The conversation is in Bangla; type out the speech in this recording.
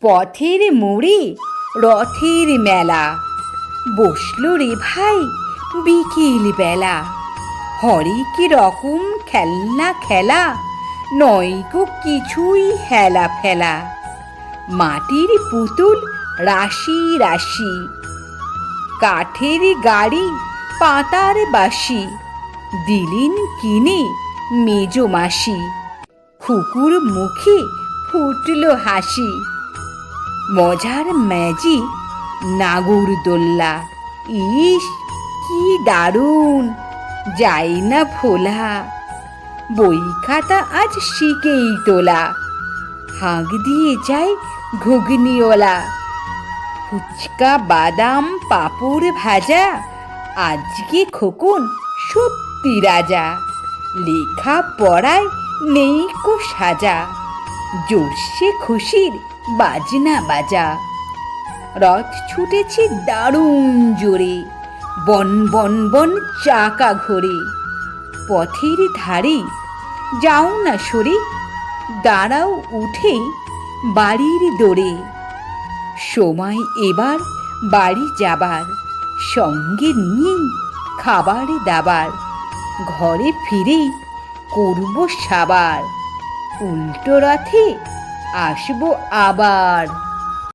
পথের মোড়ে, রথের মেলা। বসল রে ভাই বিকেল বেলা। হরেক রকম খেলনা খেলা নয়কো কিছুই হেলা ফেলা। মাটির পুতুল রাশি রাশি। কাঠের গাড়ি পাতার বাসি দিলিন কিনে মেজো মাসি। খুকুর মুখে ফুটলো হাসি। মজার ম্যাজিক নাগর দোল্লা ইস, কি দারুণ। যাই না ফোলা। বই খাতা আজ শিখেই তোলা। হাঁক দিয়ে যায় ঘুগনিওলা ফুচকা, বাদাম, পাঁপড় ভাজা, আজকে খোকন সত্যি রাজা। লেখা পড়ায় নেই কো সাজা। জোরসে খুশির বাজনা বাজা। রথ ছুটেছে দারুণ জোরে, বন বন বন চাকা ঘোরে। পথের ধারে যাও না সরে, দাঁড়াও উঠে বাড়ির দোরে। সময় এবার বাড়ি যাবার, সঙ্গে নিয়ে খাবার দাবার। ঘরে ফিরে করব সাবার। উল্টো রথে আসব আবার।